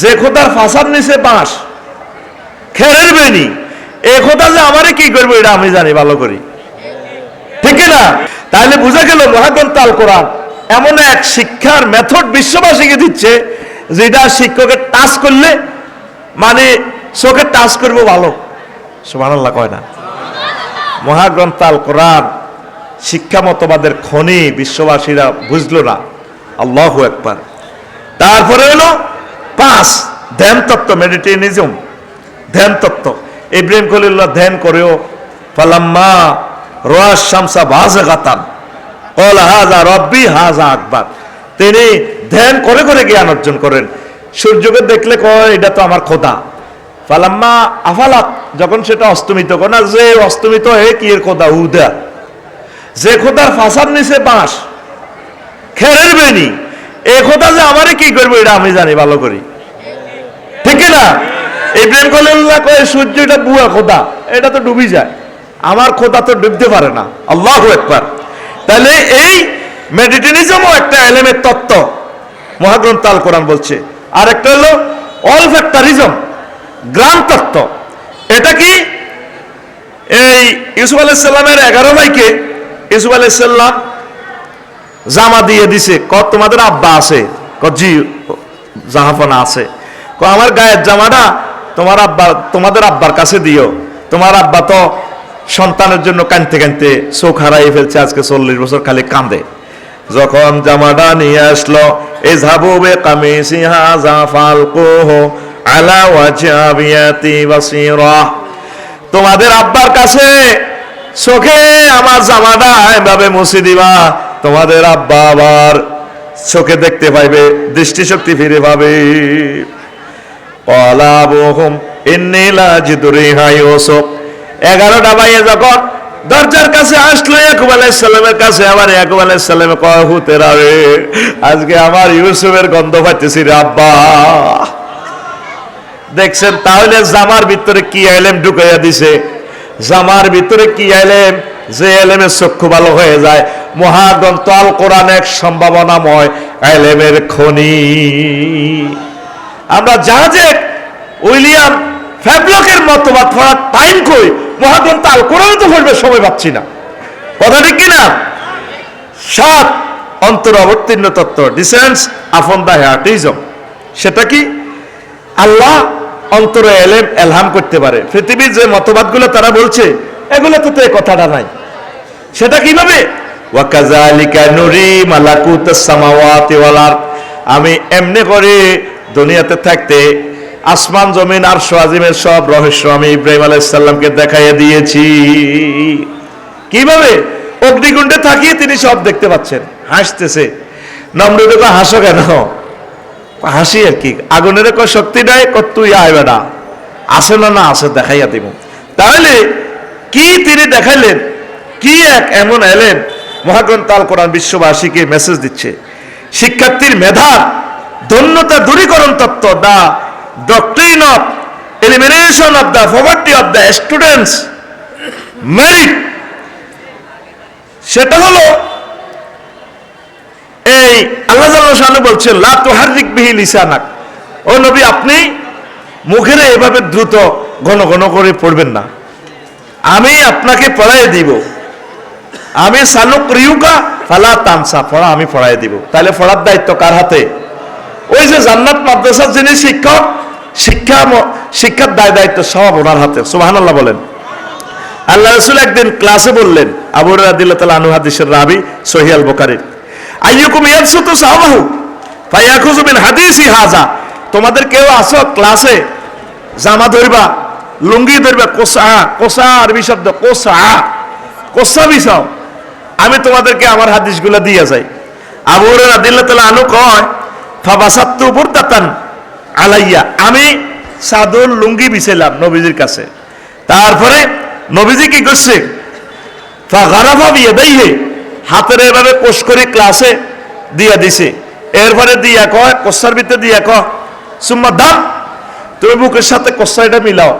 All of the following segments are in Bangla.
যে খোদার ফাঁসার নিচে বাঁশ, খেরের বেনি এ খোদা যে আমারে কি করব এটা আমি জানি, ভালো করি। ঠিক না তাহলে বোঝা গেল মহাগ্রন্থ আল কোরআন এমন এক শিক্ষার মেথড বিশ্ববাসীকে দিচ্ছে, যেটা শিক্ষকের টাচ করলে মানে চোখে টাচ করব ভালো। সুবহানাল্লাহ কয় না? মহাগ্রন্থ আল কোরআন শিক্ষা মতবাদের খনি বিশ্ববাসীরা বুঝলো না। আল্লাহ একবার তারপরে হলো পাঁচ ধ্যান তত্ত্ব মেডিটেনিজম ধ্যান তত্ত্ব ইব্রাহিম খলিল্লাহ ধ্যান করেও, ফালাম্মা রোয়াজ শামসা বাজে গাতান। কল হাজা রব্বি হাজা আকবার। তিনি ধ্যান করে করে জ্ঞান অর্জন করেন। সূর্যকে দেখলে কয়, এটা তো আমার খোদা। ফালাম্মা আফালাত, যখন সেটা অস্তমিত না, যে অস্তমিত হে কি এর খোদা, উদা? যে খোদার ফাঁসার নিচে বাঁশ, খেরের বেনি এ খোদা যে আমারে কি করব, এটা আমি জানি, ভালো করি। ঠিক না ইব্রাহিম খলিল্লাহ কয়ে, সূর্যটা বুয়া খোদা, এটা তো ডুবি যায়। আমার খোদা তো ডুবতে পারে না। আল্লাহ একবার তাহলে এই মেডিটেনিজমও একটা এলেমের তত্ত্ব। মহাগ্রন্থ আল কোরআন বলছে। আর একটা হলো, অল ফ্যাক্টরিজম, গ্রাম তত্ত্ব। এটা কি? এই ইউসুফ আলাইসাল্লামের এগারো ভাইকে ইউসুফ আলাইসাল্লাম জামা দিয়ে দিছে। ক তোমাদের আব্বা আছে ক জি, জাহাফনা আছে। আমার গায়ের জামাটা তোমার আব্বা তোমাদের আব্বার কাছে দিও। তোমার আব্বা তো সন্তানের জন্য কানতে কানতে চোখ হারাই ফেলছে, আজকে চল্লিশ বছর খালি কান্দে যখন জামাটা নিয়ে আসলো এই ঝাবুবে কামিসি হাজা ফালকুহ আলা ওয়াজাবিয়াতি বাসিরা। তোমাদের আব্বার কাছে, চোখে আমার জামাটা এভাবে মুছে দিবা। তোমাদের আব্বা আবার চোখে দেখতে পাইবে, দৃষ্টিশক্তি ফিরে পাবে। ইউসুফ। এগারোটা বাইয়ে যখন দরজার কাছে আসলো, ইয়াকুব আলাইসাল্লামের কাছে আবার ইয়াকুব আলাইসাল্লামে কয়, হুতে রে আজকে আমার ইউসুফের গন্ধ পাইতেছি রে আব্বা। দেখছেন, তাহলে জামার ভিতরে কি আইলেম ঢুকাইয়া দিছে? জামার ভিতরে কি আইলেম যে এলেমের চক্ষু ভালো হয়ে যায়। মহাগ্রন্থ আল কোরআন এক সম্ভাবনাময় এলেমের খনি। আমরা জাহাজে উইলিয়াম ফ্যাবলকের মতবাদ পড়ার টাইম কই? মহাগ্রন্থ আল কোরআন তো পড়বে সময় পাচ্ছি না। কথা ঠিক কিনা? সাত অন্তর অবতীর্ণ তত্ত্ব ডিসেন্স আপন দা হ্যাটিজম সেটা কি? আল্লাহ অন্তরে এলেম, এলহাম করতে পারে। পৃথিবীর যে মতবাদগুলো তারা বলছে এগুলো তো কথাটা নাই। সেটা কীভাবে? ওয়াকাজালিকা নুরি মালাকুত সামাওয়াতি ওয়াল আমি এমনি করে দুনিয়াতে থাকতে আসমান, জমিন আর সোয়াজিমের সব রহস্য আমি ইব্রাহিম আলাইসাল্লামকে দেখাইয়া দিয়েছি। কীভাবে? অগ্নিকুণ্ডে থাকিয়ে তিনি সব দেখতে পাচ্ছেন। হাসতেছে। নম্রকে হাসো কেন? হাসি আর কি? আগুনের কয় শক্তি নাই? ক তুই আয় বেড়া আসে না না আসে দেখাইয়া দিব। তাহলে কি তিনি দেখাইলেন? কি এক এমন এলেন? মহাগ্রন্থ আল কোরআন বিশ্ববাসীকে মেসেজ দিচ্ছে। শিক্ষার্থীর মেধা ধন্যতা দূরীকরণ তত্ত্ব the doctrine of elimination of the poverty of the students merit সেটা হলো এই আল্লাহ জাল্লাহ বলছেন, লা তুহারিক বিহি লিসানাক। ও নবী, আপনি মুখের এভাবে দ্রুত ঘন ঘন করে পড়বেন না। আমি আপনাকে পড়াই দিব। আমি সানুক রিউকা ফালা তামসা পড়া আমি পড়াই দিব। তাহলে পড়ার দায়িত্ব কার হাতে? ওই যে জান্নাত মাদ্রাসার যিনি শিক্ষক, শিক্ষা শিক্ষার দায় দায়িত্ব সব ওনার হাতে, সুবহানাল্লাহ বলেন। আল্লাহ রসুল একদিন ক্লাসে বললেন, আবু রাদিল্লাহ তাআলা আনহু হাদিসের রাবি সহিয়াল বুখারীর, আইয়ুকুম ইয়াবসুতু সাহবাহু ফায়াখুযু মিন হাদিসি হাজা তোমাদের কেউ আসো ক্লাসে, জামা ধরবা, লুঙ্গি ধরবা, কোসা কোসা আরবি শব্দ, কোসা কোসা বিছাও আমি তোমাদেরকে আমার হাদিসগুলো দিয়ে যাই। আবু রাদিল্লাহ তাআলা আনহু কয় ফাবাসাত্তু বুরদাতান আলাইয়া। আমি সাদুল লুঙ্গি বিছাইলাম নবীজির কাছে। তারপরে নবীজি কি করছে? ফাগারাফা বিয়াদাইহি, হাতের এভাবে কোষ করে ক্লাসে দিয়া দিছে। এরপরে দিয়া কয় কোষার ভিতরে দিয়া ক সুম্মা দাম, তুমি বুকের সাথে কোষাইটা মিলাও।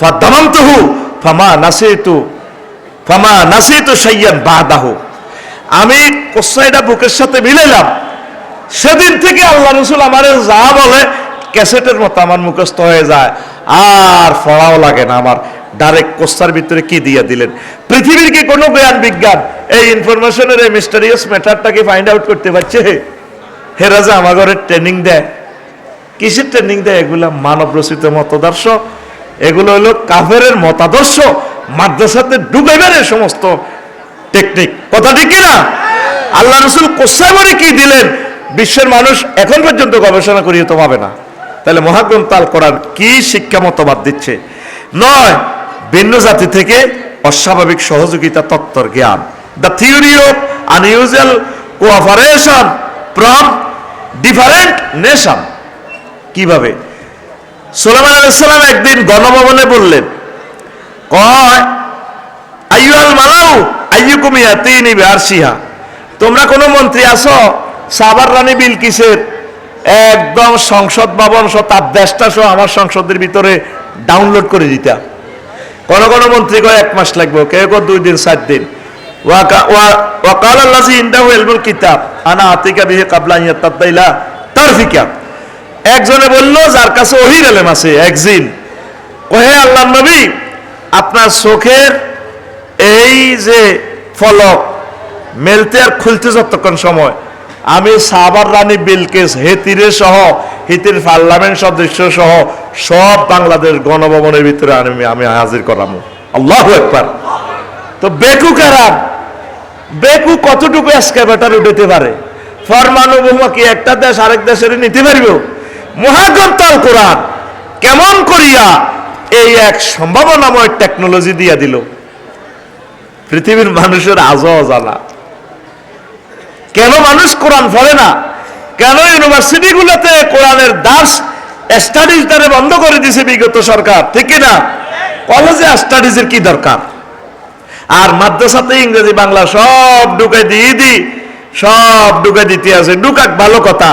ফা দামাম হু ফামা নাসিতু ফামা নাসিতু সাইয়ান বাদাহু। আমি কোষাইটা বুকের সাথে মিলাইলাম। সেদিন থেকে আল্লাহ রসুল আমার যা বলে, ক্যাসেটের মতো আমার মুখস্থ হয়ে যায়। আর ফড়াও লাগে না আমার। ডাইরেক্ট কোস্তার ভিতরে কি দিয়ে দিলেন? পৃথিবীর কি কোনো জ্ঞান বিজ্ঞান? এই ইনফরমেশনের এই মিস্টারিয়াস ম্যাটারটাকে ফাইন্ড আউট করতে পারছে? হেরা যে আমার ঘরে ট্রেনিং দেয় কিসের ট্রেনিং দেয় এগুলা মানব রচিত মতাদর্শ। এগুলো হলো কাফেরের মতাদর্শ। মাদ্রাসাতে ডুবে এই সমস্ত টেকনিক কথা কিনা আল্লাহ রসুল কোসাই মনে কি দিলেন? বিশ্বের মানুষ এখন পর্যন্ত গবেষণা করিয়ে তো পাবে না। তাহলে মহাগ্রন্থ আল কোরআন কি শিক্ষা মতবাদ দিচ্ছে? নয়, ভিন্ন জাতি থেকে অস্বাভাবিক সহযোগিতা, তত্ত্বর জ্ঞান। The theory of unusual cooperation from different nation কীভাবে? সোলেমান আলাইসালাম একদিন গণভবনে বললেন, কয় আইয়াল মালাউ আইয়ুকুম ইয়াতিনি বিআরশিহা? তোমরা কোন মন্ত্রী আছো? সাবার রানী বিলকিসের একদম সংসদ ভবন সহ তার দেশটা সহ আমার সংসদের ভিতরে ডাউনলোড করে দিতা। কোন কোন মন্ত্রী কয়, এক মাস লাগবে কেউ কেউ দুই দিন, সাত দিন। কাবলা ইয়াতাদাইলা তারফিকা। একজনে বলল, যার কাছে ওহির এলেম আছে একজিন ওহে আল্লাহ নবী, আপনার চোখের এই যে ফলক মেলতে আর খুলতে যতক্ষণ সময় আমি সাবার রানী বিলকেস, হেতিরে সহ, হিতির পার্লামেন্ট সদস্য সহ সব বাংলাদেশ গণভবনের ভিতরে আমি আমি হাজির করামু। আল্লাহ একবার তো বেকু কারাম বেকু কতটুকু এসকেভেটার উঠতে পারে? ফরমানু বোমা কি, একটা দেশ আরেক দেশের নিতে পারিব? মহাগ্রন্থাল কোরআন কেমন করিয়া এই এক সম্ভাবনাময় টেকনোলজি দিয়া দিল? পৃথিবীর মানুষের আজও অজানা। কেন মানুষ কোরআন পড়ে না? কেন ইউনিভার্সিটি গুলোতে কোরআনের দাস স্টাডিজ দ্বারা বন্ধ করে দিছে বিগত সরকার? ঠিক না কলেজে স্টাডিজের কি দরকার? আর মাদ্রাসাতে ইংরেজি, বাংলা সব ঢুকাই দিয়ে দি, সব ঢুকাই দিতে আছে। ঢুকাক ভালো কথা।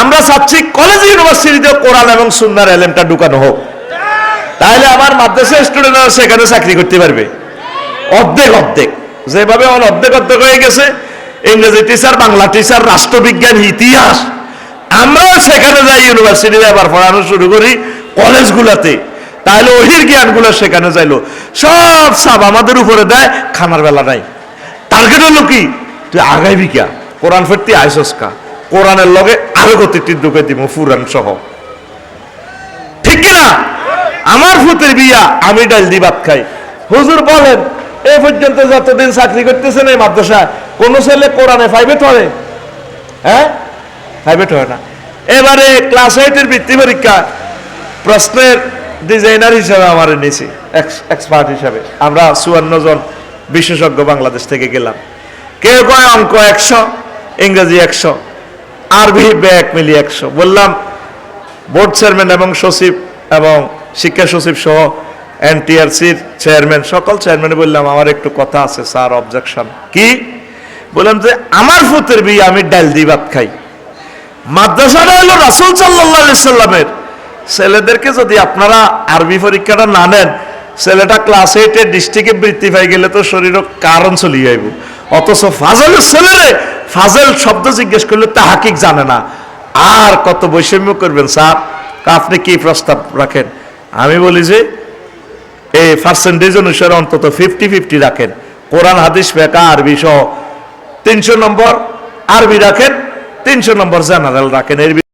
আমরা চাচ্ছি কলেজ ইউনিভার্সিটিতে কোরআন এবং সুন্নার এলেমটা ঢুকানো হোক। তাহলে আমার মাদ্রাসা স্টুডেন্টরা সেখানে চাকরি করতে পারবে। অর্ধেক অর্ধেক। যেভাবে আমার অর্ধেক অর্ধেক হয়ে গেছে ইংরেজি টিচার বাংলা টিচার রাষ্ট্রবিজ্ঞান, ইতিহাস। আমরাও সেখানে যাই ইউনিভার্সিটিতে আবার পড়ানো শুরু করি কলেজগুলোতে তাহলে ওহির জ্ঞানগুলো সেখানে যাইলো। সব সাব আমাদের উপরে দেয় খানার বেলা নাই। টার্গেট হলো কি? তুই আগাইবি কিয়া? কোরআন ফেরতি আইসস কা? কোরআনের লগে আরও গতিটি ঢুকে দিব ফুরান সহ। ঠিক কিনা? আমার ফুতের বিয়া, আমি ডাল দি ভাত খাই। হুজুর বলেন, এ পর্যন্ত যতদিন চাকরি করতেছেন এই মাদ্রাসায় কোন ছেলে কোরআনে ফাইভেট হয়? হ্যাঁ? ফাইভেট হয় না। এবারে ক্লাস এইটের বৃত্তি পরীক্ষা, প্রশ্নের ডিজাইনার হিসাবে আমার নিয়েছি এক্সপার্ট হিসাবে। আমরা চুয়ান্ন জন বিশেষজ্ঞ বাংলাদেশ থেকে গেলাম। কেউ কয় অঙ্ক একশো, ইংরেজি একশো, আরবি ব্যাক মিলি একশো। বললাম বোর্ড চেয়ারম্যান এবং সচিব এবং শিক্ষা সচিব সহ এনটিআরসির চেয়ারম্যান সকল চেয়ারম্যান বললাম, আমার একটু কথা আছে স্যার অবজেকশন কি? বললাম যে, আমার ফুতের বিয়ে আমি ডাল দি ভাত খাই। মাদ্রাসাটা হলো রাসুল সাল্লাহ সাল্লামের। ছেলেদেরকে যদি আপনারা আরবি পরীক্ষাটা না নেন, ছেলেটা ক্লাস এইটে ডিস্ট্রিক্টে বৃত্তি পাই গেলে তো শরীরও কারণ চলিয়ে যাইব অথচ ফাজলের ছেলেরে ফাজল শব্দ জিজ্ঞেস করলে তা তাহাকিক জানে না। আর কত বৈষম্য করবেন, স্যার? আপনি কি প্রস্তাব রাখেন? আমি বলি যে, এই পার্সেন্টেজ অনুসারে অন্তত ফিফটি ফিফটি রাখেন। কোরআন, হাদিস ফেকা আরবি সহ তিনশো নম্বর আরবি রাখেন তিনশো নম্বর জেনারেল রাখেন। এর